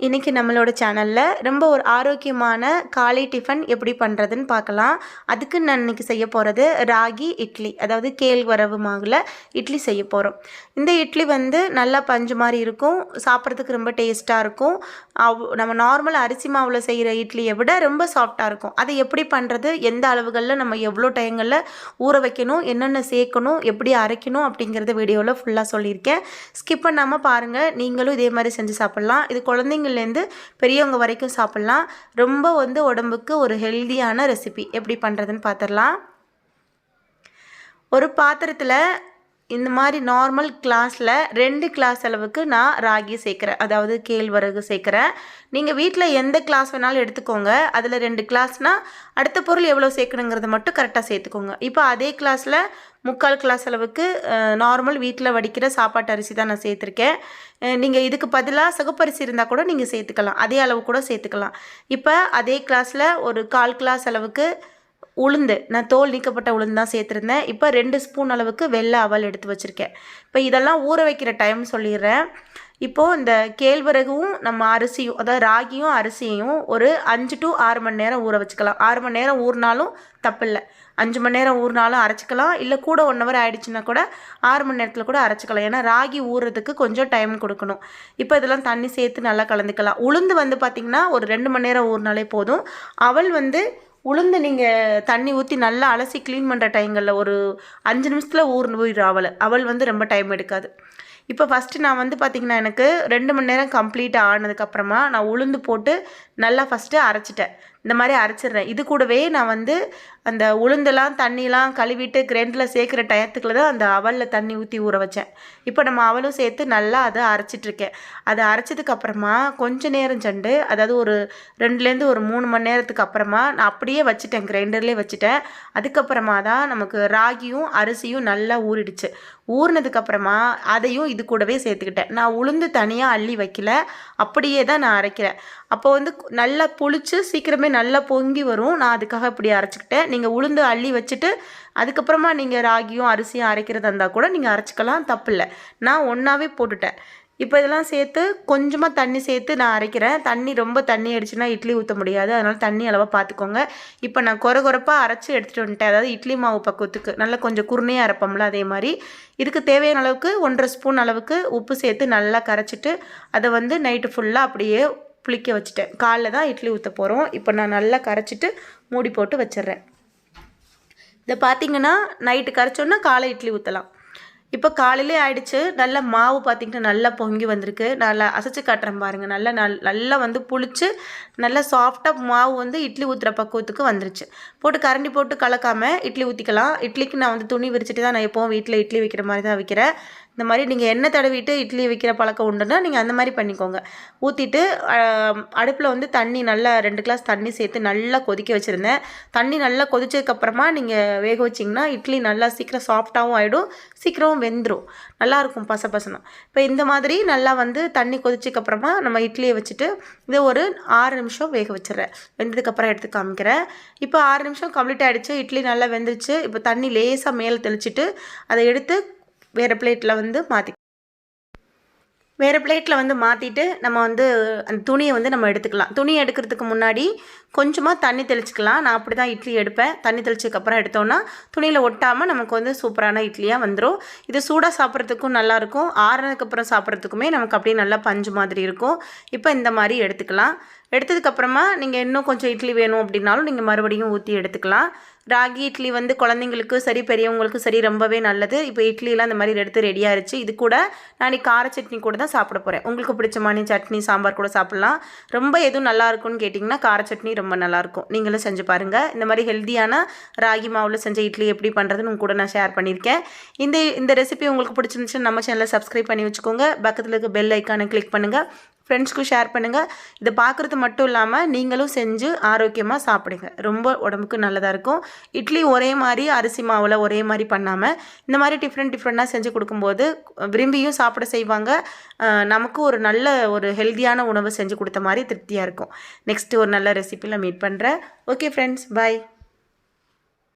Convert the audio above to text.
இன்றைக்கி நம்மளோட சேனலில் ரொம்ப ஒரு ஆரோக்கியமான காலை டிஃபன் எப்படி பண்ணுறதுன்னு பார்க்கலாம். அதுக்கு நான் இன்றைக்கி செய்ய போகிறது ராகி இட்லி அதாவது கேழ்வரவு மாவில் இட்லி செய்ய போகிறோம் இந்த இட்லி வந்து நல்லா பஞ்சு மாதிரி இருக்கும் சாப்பிட்றதுக்கு ரொம்ப டேஸ்ட்டாக இருக்கும். அவ் நம்ம நார்மல் அரிசி மாவில் செய்கிற இட்லியை விட ரொம்ப சாஃப்டாக இருக்கும். அதை எப்படி பண்ணுறது எந்த அளவுகளில் நம்ம எவ்வளோ டைங்களில் ஊற வைக்கணும் என்னென்ன சேர்க்கணும் எப்படி அரைக்கணும் அப்படிங்கிறத வீடியோவில் ஃபுல்லாக சொல்லியிருக்கேன். ஸ்கிப் பண்ணாமல் பாருங்கள் நீங்களும் இதே மாதிரி செஞ்சு சாப்பிட்லாம். இது குழந்தைங்க குழந்தைங்கள்லேருந்து பெரியவங்க வரைக்கும் சாப்பிட்லாம். ரொம்ப வந்து உடம்புக்கு ஒரு ஹெல்தியான ரெசிபி எப்படி பண்ணுறதுன்னு பார்த்துடலாம் ஒரு பாத்திரத்தில் இந்த மாதிரி நார்மல் கிளாஸில் ரெண்டு கிளாஸ் அளவுக்கு நான் ராகி சேர்க்குறேன். அதாவது கேழ்வரகு சேர்க்குறேன். நீங்கள் வீட்டில் எந்த கிளாஸ் வேணாலும் எடுத்துக்கோங்க. அதில் ரெண்டு கிளாஸ்னால் அடுத்த பொருள் எவ்வளோ சேர்க்கணுங்கிறத மட்டும் கரெக்டாக சேர்த்துக்கோங்க. இப்போ அதே கிளாஸில் முக்கால் கிளாஸ் அளவுக்கு நார்மல் வீட்டில் வடிக்கிற சாப்பாட்டு அரிசி தான் நான் சேர்த்துருக்கேன். நீங்கள் இதுக்கு பதிலாக சிகப்பரிசி இருந்தால் கூட நீங்கள் சேர்த்துக்கலாம். அதே அளவு கூட சேர்த்துக்கலாம். இப்போ அதே கிளாஸில் ஒரு கால் கிளாஸ் அளவுக்கு உளுந்து. நான் தோல் நீக்கப்பட்ட உளுந்து தான் சேர்த்துருந்தேன். இப்போ ரெண்டு ஸ்பூன் அளவுக்கு வெள்ளை அவல் எடுத்து வச்சுருக்கேன். இப்போ இதெல்லாம் ஊற வைக்கிற டைம் சொல்லிடுறேன். இப்போது இந்த கேழ்வரகும் நம்ம அரிசியும் அதாவது ராகியும் அரிசியும் ஒரு அஞ்சு டு ஆறு மணி நேரம் ஊற வச்சுக்கலாம். ஆறு மணி நேரம் ஊறினாலும் தப்பில்லை. அஞ்சு மணி நேரம் ஊறினாலும் அரைச்சிக்கலாம். இல்லை கூட ஒன் ஹவர் ஆகிடுச்சின்னா கூட ஆறு மணி நேரத்தில் கூட அரைச்சிக்கலாம். ஏன்னா ராகி ஊறுறதுக்கு கொஞ்சம் டைம் கொடுக்கணும். இப்போ இதெல்லாம் தண்ணி சேர்த்து நல்லா கலந்துக்கலாம். உளுந்து வந்து பார்த்திங்கன்னா ஒரு ரெண்டு மணி நேரம் ஊறினாலே போதும். அவள் வந்து உளுந்து நீங்கள் தண்ணி ஊற்றி நல்லா அலசி க்ளீன் பண்ணுற டைங்களில் ஒரு அஞ்சு நிமிஷத்தில் ஊர்னு போயிடும் அவள். அவள் வந்து ரொம்ப டைம் எடுக்காது. இப்போ ஃபஸ்ட்டு நான் வந்து பார்த்திங்கன்னா எனக்கு ரெண்டு மணி நேரம் கம்ப்ளீட் ஆனதுக்கப்புறமா நான் உளுந்து போட்டு நல்லா ஃபஸ்ட்டு அரைச்சிட்டேன். இந்த மாதிரி அரைச்சிடுறேன். இது கூடவே நான் வந்து அந்த உளுந்தெல்லாம் தண்ணிலாம் கழுவிட்டு கிரைண்டரில் சேர்க்குற டயத்துக்குள்ள தான் அந்த அவலில் தண்ணி ஊற்றி ஊற வச்சேன். இப்போ நம்ம அவலும் சேர்த்து நல்லா அதை அரைச்சிட்ருக்கேன் அதை அரைச்சதுக்கப்புறமா கொஞ்சம் நேரம் சண்டு அதாவது ஒரு ரெண்டுலேருந்து ஒரு மூணு மணி நேரத்துக்கு அப்புறமா நான் அப்படியே வச்சுட்டேன் கிரைண்டர்லேயே வச்சுட்டேன். அதுக்கப்புறமா தான் நமக்கு ராகியும் அரிசியும் நல்லா ஊறிடுச்சு. ஊறினதுக்கப்புறமா அதையும் இது கூடவே சேர்த்துக்கிட்டேன். நான் உளுந்து தனியாக அள்ளி வைக்கல அப்படியே தான் நான் அரைக்கிறேன். அப்போ வந்து நல்லா புளிச்சு சீக்கிரமே நல்லா பொங்கி வரும். நான் அதுக்காக இப்படி அரைச்சிக்கிட்டேன். நீங்கள் உளுந்து அள்ளி வச்சுட்டு அதுக்கப்புறமா நீங்கள் ராகியும் அரிசியும் அரைக்கிறதா இருந்தால் கூட நீங்கள் அரைச்சிக்கலாம். தப்பில்லை. நான் ஒன்றாவே போட்டுட்டேன். இப்போ இதெல்லாம் சேர்த்து கொஞ்சமாக தண்ணி சேர்த்து நான் அரைக்கிறேன். தண்ணி ரொம்ப தண்ணி அடிச்சுன்னா இட்லி ஊற்ற முடியாது. அதனால் தண்ணி அளவாக பார்த்துக்கோங்க இப்போ நான் குறை குறைப்பாக அரைச்சி எடுத்துகிட்டு வந்துட்டேன். அதாவது இட்லி மாவு பக்குவத்துக்கு. நல்லா கொஞ்சம் குருணையாக அரைப்போம்ல அதே மாதிரி. இதுக்கு தேவையான அளவுக்கு ஒன்றரை ஸ்பூன் அளவுக்கு உப்பு சேர்த்து நல்லா கரைச்சிட்டு அதை வந்து நைட்டு ஃபுல்லாக அப்படியே புளிக்க வச்சுட்டேன். காலைல தான் இட்லி ஊற்ற போகிறோம் இப்போ நான் நல்லா கரைச்சிட்டு மூடி போட்டு வச்சிட்றேன். இதை பார்த்தீங்கன்னா நைட்டு கரைச்சோன்னா காலை இட்லி ஊற்றலாம் இப்போ காலையிலே ஆயிடுச்சு. நல்லா மாவு பார்த்திங்கன்னா நல்லா பொங்கி வந்திருக்கு. நல்லா அசைச்சு காட்டுறேன் பாருங்கள் நல்லா நல் நல்லா வந்து புளிச்சு நல்லா சாஃப்டாக மாவு வந்து இட்லி ஊற்றுற பக்குவத்துக்கு வந்துருச்சு. போட்டு கரண்டி போட்டு கலக்காமல் இட்லி ஊற்றிக்கலாம் இட்லிக்கு நான் வந்து துணி விரிச்சிட்டு தான் நான் எப்போவும் வீட்டில் இட்லி வைக்கிற மாதிரி தான் வைக்கிறேன். இந்த மாதிரி நீங்கள் எண்ணெய் தடவிட்டு இட்லி வைக்கிற பழக்கம் உண்டுன்னா நீங்கள் அந்த மாதிரி பண்ணிக்கோங்க. ஊற்றிட்டு அடுப்பில் வந்து தண்ணி நல்லா ரெண்டு கிளாஸ் தண்ணி சேர்த்து நல்லா கொதிக்க வச்சுருந்தேன். தண்ணி நல்லா கொதிச்சதுக்கப்புறமா நீங்கள் வேக வச்சிங்கன்னா இட்லி நல்லா சீக்கிரம் சாஃப்டாகவும் ஆகிடும் சீக்கிரமும் வெந்துடும் நல்லாயிருக்கும் பச பசனம் இப்போ இந்த மாதிரி நல்லா வந்து தண்ணி கொதிச்சதுக்கப்புறமா நம்ம இட்லியை வச்சுட்டு இதை ஒரு ஆறு நிமிஷம் வேக வச்சிடுறேன். வெந்ததுக்கப்புறம் எடுத்து காமிக்கிறேன். இப்போ ஆறு நிமிஷம் கம்ப்ளீட் ஆகிடுச்சு இட்லி நல்லா வெந்துருச்சு. இப்போ தண்ணி லேசாக மேலே தெளிச்சிட்டு அதை எடுத்து வேறு பிளேட்டில் வந்து மாற்றி வேறு பிளேட்டில் வந்து மாற்றிட்டு நம்ம வந்து அந்த துணியை வந்து நம்ம எடுத்துக்கலாம். துணி எடுக்கிறதுக்கு முன்னாடி கொஞ்சமாக தண்ணி தெளிச்சிக்கலாம். நான் அப்படி தான் இட்லி எடுப்பேன். தண்ணி தெளிச்சதுக்கப்புறம் எடுத்தோன்னா துணியில் ஒட்டாமல் நமக்கு வந்து சூப்பரான இட்லியாக வந்துடும் இது சூடாக சாப்பிட்றதுக்கும் நல்லாயிருக்கும் ஆறுனதுக்கப்புறம் சாப்பிட்றதுக்குமே நமக்கு அப்படியே நல்லா பஞ்சு மாதிரி இருக்கும். இப்போ இந்த மாதிரி எடுத்துக்கலாம். எடுத்ததுக்கப்புறமா நீங்கள் இன்னும் கொஞ்சம் இட்லி வேணும் அப்படின்னாலும் நீங்கள் மறுபடியும் ஊற்றி எடுத்துக்கலாம். ராகி இட்லி வந்து குழந்தைங்களுக்கு சரி பெரியவங்களுக்கும் சரி ரொம்பவே நல்லது. இப்போ இட்லிலாம் இந்த மாதிரி எடுத்து ரெடியாகிருச்சு இது கூட நான் கார சட்னி கூட தான் சாப்பிட போகிறேன் உங்களுக்கு பிடிச்ச மாதிரி சட்னி சாம்பார் கூட சாப்பிட்லாம். ரொம்ப எதுவும் நல்லாயிருக்கும்னு கேட்டிங்கன்னா கார சட்னி ரொம்ப நல்லாயிருக்கும் நீங்களும் செஞ்சு பாருங்கள் இந்த மாதிரி ஹெல்த்தியான ராகி மாவில் செஞ்ச இட்லி எப்படி பண்ணுறதுன்னு உங்க கூட நான் ஷேர் பண்ணியிருக்கேன். இந்த இந்த ரெசிபி உங்களுக்கு பிடிச்சிருந்துச்சுன்னு நம்ம சேனலை சப்ஸ்கிரைப் பண்ணி வச்சுக்கோங்க. பக்கத்தில் இருக்க பெல் ஐக்கானை கிளிக் பண்ணுங்கள் ஃப்ரெண்ட்ஸ்க்கும் ஷேர் பண்ணுங்கள் இதை பார்க்குறது மட்டும் இல்லாமல் நீங்களும் செஞ்சு ஆரோக்கியமாக சாப்பிடுங்க. ரொம்ப உடம்புக்கு நல்லதாக இருக்கும். இட்லி ஒரே மாதிரி அரிசி மாவில் ஒரே மாதிரி பண்ணாமல் இந்த மாதிரி டிஃப்ரெண்ட் டிஃப்ரெண்ட்டாக செஞ்சு கொடுக்கும்போது விரும்பியும் சாப்பிட செய்வாங்க. நமக்கும் ஒரு நல்ல ஒரு ஹெல்த்தியான உணவு செஞ்சு கொடுத்த மாதிரி திருப்தியாக இருக்கும். நெக்ஸ்ட்டு ஒரு நல்ல ரெசிப்பியில் மீட் பண்ணுறேன் ஓகே ஃப்ரெண்ட்ஸ் பாய்